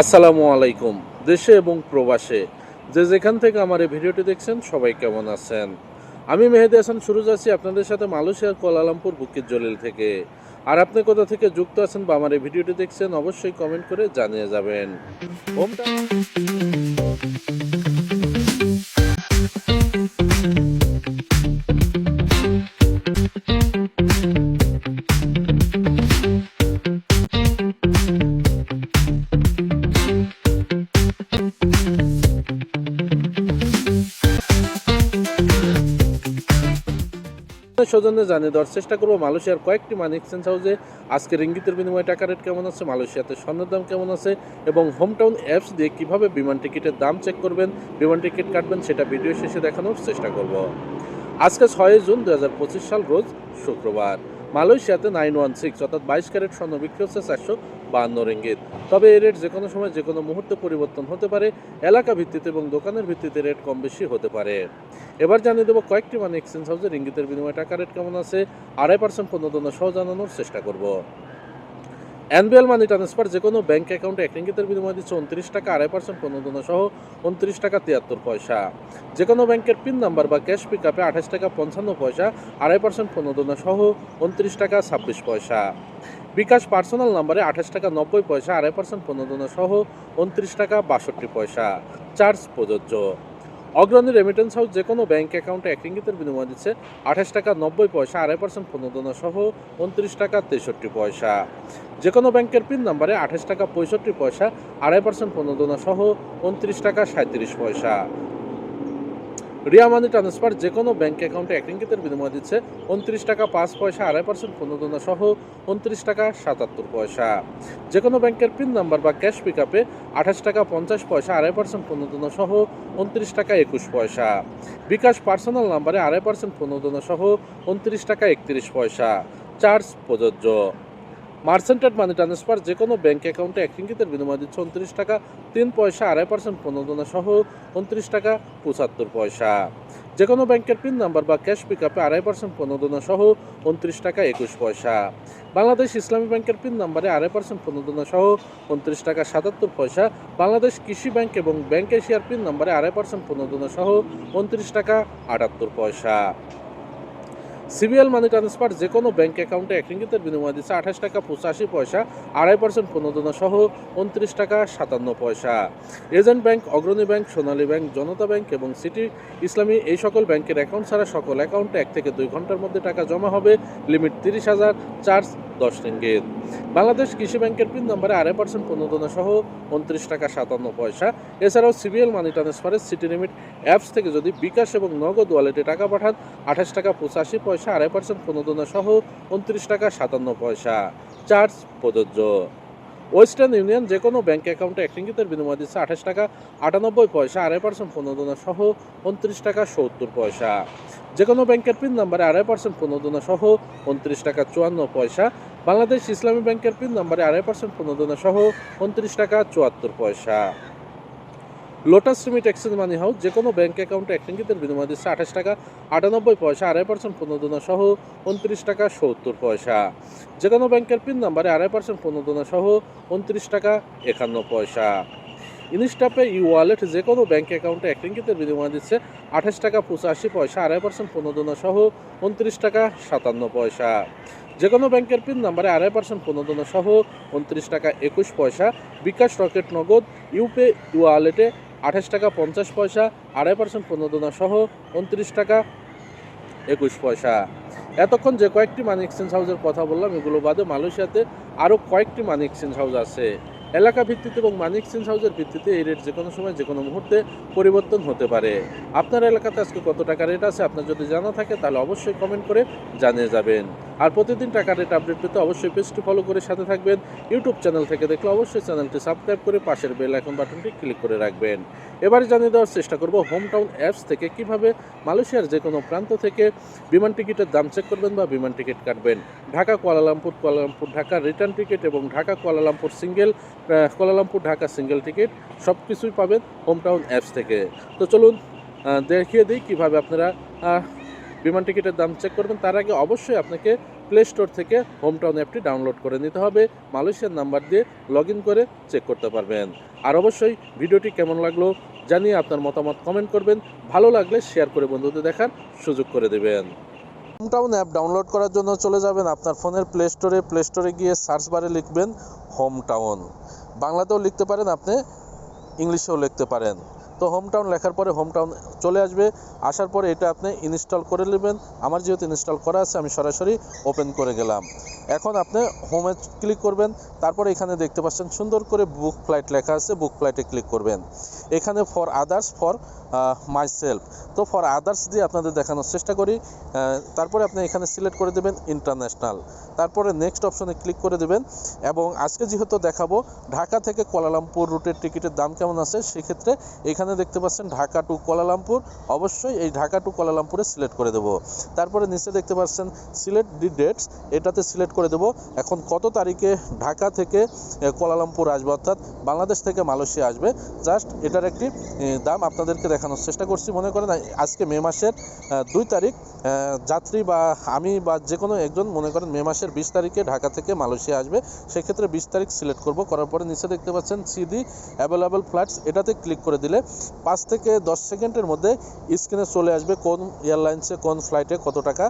আসসালামু আলাইকুম, দেশে এবং প্রবাসে। যে যেখান থেকে আমার এই ভিডিওটি দেখছেন, সবাই কেমন আছেন? আমি মেহেদি হাসান সুরজ আছি আপনাদের সাথে মালয়েশিয়ার কোয়ালালামপুর, বুকির জলিল থেকে। আর আপনি কোথা থেকে যুক্ত আছেন বা আমার এই ভিডিওটি দেখছেন, অবশ্যই কমেন্ট করে জানিয়ে যাবেন। হোমটা স্বজনদের জানিয়ে দেওয়ার চেষ্টা করব। মালয়েশিয়ার কয়েকটি মানি এক্সচেঞ্জ হাউসে আজকে রিঙ্গিতের বিনিময়ে টাকা রেট কেমন আছে? মালয়েশিয়াতে স্বর্ণের দাম কেমন আছে? এবং হোমটাউন অ্যাপস দিয়ে কীভাবে বিমান টিকিটের দাম চেক করবেন? বিমান টিকিট কাটবেন, সেটা ভিডিও শেষে দেখানোর চেষ্টা করব। আজকে ছয় জুন দু হাজার পঁচিশ সাল, রোজ শুক্রবার। মালয়েশিয়াতে নাইন ওয়ান সিক্স অর্থাৎ বাইশ ক্যারেট স্বর্ণ বিক্রি হচ্ছে চারশো বাহান্ন রেঙ্গিত। তবে এই রেট যে কোনো সময় যে কোনো মুহূর্তে পরিবর্তন হতে পারে, এলাকা ভিত্তিতে এবং দোকানের ভিত্তিতে রেট কম বেশি হতে পারে। এবার জানিয়ে দেবো কয়েকটি মানে এক্সচেঞ্জ হাউসে রিঙ্গিতের বিনিময়ে টাকা রেট কেমন আছে, আড়াই পার্সেন্ট প্রণোদনা সহ জানানোর চেষ্টা করব। অ্যানুয়াল মানি ট্রান্সফার যে কোনো ব্যাঙ্ক অ্যাকাউন্টে এক রিঙ্গিতের বিনিময়ে দিচ্ছে উনত্রিশ টাকা, আড়াই পার্সেন্ট প্রণোদনা সহ উনত্রিশ টাকা তিয়াত্তর পয়সা। যে কোনো ব্যাংকের পিন নাম্বার বা ক্যাশ পিক আপে আঠাশ টাকা পঞ্চান্ন পয়সা, আড়াই পার্সেন্ট প্রণোদনা সহ উনত্রিশ টাকা ছাব্বিশ পয়সা। বিকাশ পার্সোনাল নাম্বারে আঠাশ টাকা নব্বই পয়সা, আড়াই পার্সেন্ট প্রণোদনা সহ উনত্রিশ টাকা বাষট্টি পয়সা। চার্জ প্রযোজ্য। অগ্রণী রেমিটেন্স হাউস যে কোনো ব্যাংক অ্যাকাউন্টে এক রিঙ্গিতের বিনিময় দিচ্ছে আঠাশ টাকা নব্বই পয়সা, আড়াই পার্সেন্ট প্রণোদনা সহ উনত্রিশ টাকা তেষট্টি পয়সা। যে কোনো ব্যাংকের পিন নাম্বারে আঠাশ টাকা পঁয়ষট্টি পয়সা, আড়াই পার্সেন্ট প্রণোদনা সহ উনত্রিশ টাকা সাঁত্রিশ পয়সা। রিয়া মানি ট্রান্সফার যে কোনো ব্যাঙ্ক অ্যাকাউন্টে এক রিঙ্গিতের বিনিময় দিচ্ছে উনত্রিশ টাকা পাঁচ পয়সা আড়াই পার্সেন্ট প্রণোদনা সহ উনত্রিশ টাকা সাতাত্তর পয়সা। যে কোনো ব্যাংকের পিন নাম্বার বা ক্যাশ পিক আপে আঠাশ টাকা পঞ্চাশ পয়সা আড়াই পার্সেন্ট প্রণোদনা সহ উনত্রিশ টাকা একুশ পয়সা। বিকাশ পার্সোনাল নাম্বারে আড়াই পার্সেন্ট প্রণোদনা সহ উনত্রিশ টাকা একত্রিশ পয়সা। চার্জ প্রযোজ্য। মার্সেন্টেড মানি ট্রান্সফার যে কোনো ব্যাঙ্ক অ্যাকাউন্টে এক রিঙ্গিতের বিনিময় দিচ্ছে উনত্রিশ টাকা, তিন পয়সা, আড়াই পার্সেন্ট প্রণোদনা সহ উনত্রিশ টাকা, পঁচাত্তর পয়সা। যে কোনো ব্যাংকের পিন নাম্বার বা ক্যাশ পিক আপে আড়াই পার্সেন্ট প্রণোদনা সহ উনত্রিশ টাকা, একুশ পয়সা। বাংলাদেশ ইসলামী ব্যাংকের পিন নাম্বারে আড়াই পার্সেন্ট প্রণোদনা সহ উনত্রিশ টাকা, সাতাত্তর পয়সা। বাংলাদেশ কৃষি ব্যাংক এবং ব্যাংক এশিয়ার পিন নাম্বারে আড়াই পার্সেন্ট প্রণোদনা সহ উনত্রিশ টাকা, আটাত্তর পয়সা। সিবিএল মানি ট্রান্সফার যে কোনো ব্যাঙ্ক অ্যাকাউন্টে এক রিঙ্গিতের বিনিময় দিচ্ছে আঠাশ টাকা পঁচাশি পয়সা, আড়াই পার্সেন্ট প্রণোদনা সহ উনত্রিশ টাকা সাতান্ন পয়সা। Agent bank, Agrani bank, Sonali bank, Janata bank এবং সিটি ইসলামী এই সকল ব্যাংকের অ্যাকাউন্ট ছাড়া সকল অ্যাকাউন্টে এক থেকে দুই ঘণ্টার মধ্যে টাকা জমা হবে। লিমিট তিরিশ হাজার, চার্জ দশ রিঙ্গিত। বাংলাদেশ কৃষি ব্যাংকের পিন নম্বরে আড়াই পার্সেন্ট প্রণোদনা সহ উনত্রিশ টাকা সাতান্ন পয়সা। এছাড়াও সিবিএল মানি ট্রান্সফারের সিটি লিমিট অ্যাপস থেকে যদি বিকাশ এবং নগদ ওয়ালেটে টাকা পাঠান, আঠাশ টাকা পঁচাশি পয়সা, আড়াই পার্সেন্ট প্রণোদনা সহ উনত্রিশ টাকা সাতান্ন পয়সা। চার্জ প্রযোজ্য। ওয়েস্টার্ন ইউনিয়ন যে কোনো ব্যাঙ্ক অ্যাকাউন্টে এক রিঙ্গিতের বিনিময় দিচ্ছে আঠাশ টাকা আটানব্বই পয়সা, আড়াই পার্সেন্ট প্রণোদনা সহ উনত্রিশ টাকা সত্তর পয়সা। যে কোনো ব্যাংকের পিন নাম্বারে আড়াই পার্সেন্ট প্রণোদনা সহ উনত্রিশ টাকা চুয়ান্ন পয়সা, বাংলাদেশ ইসলামী ব্যাংকের পিন নাম্বারে আড়াই পার্সেন্ট প্রণোদনা সহ উনত্রিশ টাকা চুয়াত্তর পয়সা। Lotus remit exchange money house যে কোনো ব্যাংক অ্যাকাউন্টে এক রিঙ্গিতের বিনিময় দিচ্ছে আঠাশ টাকা আটানব্বই পয়সা, আড়াই পার্সেন্ট প্রণোদনা সহ উনত্রিশ টাকা সত্তর পয়সা। যে কোনো ব্যাংকের পিন নাম্বারে আড়াই পার্সেন্ট প্রণোদনা সহ উনত্রিশ টাকা একান্ন পয়সা। ইনস্টাপে ই ওয়ালেট যে কোনো ব্যাঙ্ক অ্যাকাউন্টে এক রিঙ্গিতের বিনিময় দিচ্ছে আঠাশ টাকা পঁচাশি পয়সা, আড়াই পার্সেন্ট প্রণোদনা সহ উনত্রিশ টাকা সাতান্ন পয়সা। যে কোনো ব্যাংকের পিন নাম্বারে আড়াই পার্সেন্ট প্রণোদনা সহ উনত্রিশ টাকা একুশ পয়সা। বিকাশ রকেট নগদ ইউপে ওয়ালেটে আঠাশ টাকা পঞ্চাশ পয়সা, আড়াই পার্সেন্ট প্রণোদনা সহ উনত্রিশ টাকা একুশ পয়সা। এতক্ষণ যে কয়েকটি মানি এক্সচেঞ্জ হাউসের কথা বললাম, এগুলো বাদে মালয়েশিয়াতে আরও কয়েকটি মানি এক্সচেঞ্জ হাউস আছে। এলাকা ভিত্তিতে এবং মানিক এক্সচেঞ্জ হাউসের ভিত্তিতে এই রেট যে কোনো সময় যে কোনো মুহূর্তে পরিবর্তন হতে পারে। আপনার এলাকাতে আজকে কত টাকা রেট আছে? আপনার যদি জানা থাকে, তাহলে অবশ্যই কমেন্ট করে জানিয়ে যাবেন। আর প্রতিদিন টাকা রেট আপডেট পেতে অবশ্যই পেজটি ফলো করে সাথে থাকবেন। ইউটিউব চ্যানেল থেকে দেখলে অবশ্যই চ্যানেলটি সাবস্ক্রাইব করে পাশের বেল আইকন বাটনটি ক্লিক করে রাখবেন। এবারে জানিয়ে দেওয়ার চেষ্টা করব হোম টাউন অ্যাপস থেকে কীভাবে মালয়েশিয়ার যে কোনো প্রান্ত থেকে বিমান টিকিটের দাম চেক করবেন বা বিমান টিকিট কাটবেন। Dhaka, Kuala Lumpur Kuala Lumpur Dhaka return ticket এবং Dhaka, Kuala Lumpur single Kuala Lumpur Dhaka single ticket সব কিছুই পাবেন হোম টাউন অ্যাপস থেকে। তো চলুন দেখিয়ে দিই কীভাবে আপনারা বিমান টিকিটের দাম চেক করবেন। তার আগে অবশ্যই আপনাকে প্লে স্টোর থেকে হোম টাউন অ্যাপটি ডাউনলোড করে নিতে হবে। মালয়েশিয়ার নাম্বার দিয়ে লগ করে চেক করতে পারবেন। আর অবশ্যই ভিডিওটি কেমন লাগল জানিয়ে আপনার মতামত কমেন্ট করবেন। ভালো লাগলে শেয়ার করে বন্ধুদের দেখার সুযোগ করে দেবেন। হোম টাউন অ্যাপ ডাউনলোড করার জন্য চলে যাবেন আপনার ফোনের প্লে স্টোরে প্লে স্টোরে গিয়ে সার্চ বারে লিখবেন হোম টাউন বাংলাতেও লিখতে পারেন আপনি, ইংলিশেও লিখতে পারেন। তো হোম টাউন লেখার পরে হোম টাউন চলে আসবে। আসার পরে এটা আপনি ইনস্টল করে নেবেন। আমার যেহেতু ইনস্টল করা আছে, আমি সরাসরি ওপেন করে গেলাম। এখন আপনি হোমে ক্লিক করবেন। তারপরে এখানে দেখতে পাচ্ছেন সুন্দর করে বুক ফ্লাইট লেখা আছে। বুক ফ্লাইটে ক্লিক করবেন। এখানে for others for myself তো ফর আদার্স দিয়ে আপনাদের দেখানোর চেষ্টা করি তারপরে আপনি এখানে সিলেক্ট করে দেবেন ইন্টারন্যাশনাল তারপরে নেক্সট অপশনে ক্লিক করে দেবেন এবং আজকে যেহেতু দেখাবো, ঢাকা থেকে কোয়ালালামপুর রুটের টিকিটের দাম কেমন আছে, সেক্ষেত্রে এখানে দেখতে পাচ্ছেন ঢাকা টু কোয়ালালামপুর, অবশ্যই এই ঢাকা টু কোয়ালালামপুরে সিলেক্ট করে দেবো। তারপরে নিচে দেখতে পাচ্ছেন সিলেক্ট ডি ডেটস এটাতে সিলেক্ট করে দেবো। এখন কত তারিখে ঢাকা থেকে কোয়ালালামপুর আসবে, অর্থাৎ বাংলাদেশ থেকে মালয়েশিয়া আসবে জাস্ট এটার একটি দাম আপনাদেরকে দেখানোর চেষ্টা করছি। মনে করেন আজকে মে মাসের দুই তারিখ যাত্রী বা আমি বা যে কোনো একজন, মনে করেন, মে মাসের বিশ তারিখে ঢাকা থেকে মালয়েশিয়া আসবে, সেক্ষেত্রে বিশ তারিখ সিলেক্ট করব। করার পরে নিচে দেখতে পাচ্ছেন সিডি অ্যাভেলেবল ফ্লাইটস এটাতে ক্লিক করে দিলে পাঁচ থেকে দশ সেকেন্ডের মধ্যে স্ক্রিনে চলে আসবে কোন এয়ারলাইন্সে কোন ফ্লাইটে কত টাকা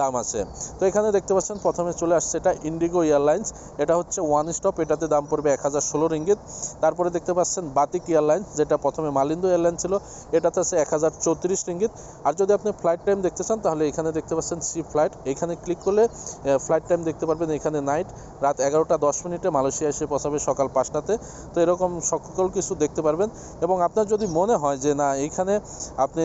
দাম আছে। তো এখানে দেখতে পাচ্ছেন, প্রথমে চলে আসছে এটা ইন্ডিগো এয়ারলাইন্স এটা হচ্ছে ওয়ান স্টপ এটাতে দাম পড়বে এক হাজার ষোলো রিঙ্গিত তারপরে দেখতে পাচ্ছেন বাতিক এয়ারলাইন্স যেটা প্রথমে মালিন্দো এয়ারলাইন ছিল এটাতে আছে এক হাজার চৌত্রিশ রিঙ্গিত। আর যদি আপনি ফ্লাইট টাইম দেখতে চান, তাহলে এখানে দেখতে পাচ্ছেন সি ফ্লাইট এখানে ক্লিক করলে ফ্লাইট টাইম দেখতে পারবেন এখানে নাইট রাত এগারোটা দশ মিনিটে মালয়েশিয়া এসে পৌঁছাবে সকাল পাঁচটাতে। তো এরকম সকল কিছু দেখতে পারবেন। এবং আপনার যদি মনে হয় যে, না এইখানে আপনি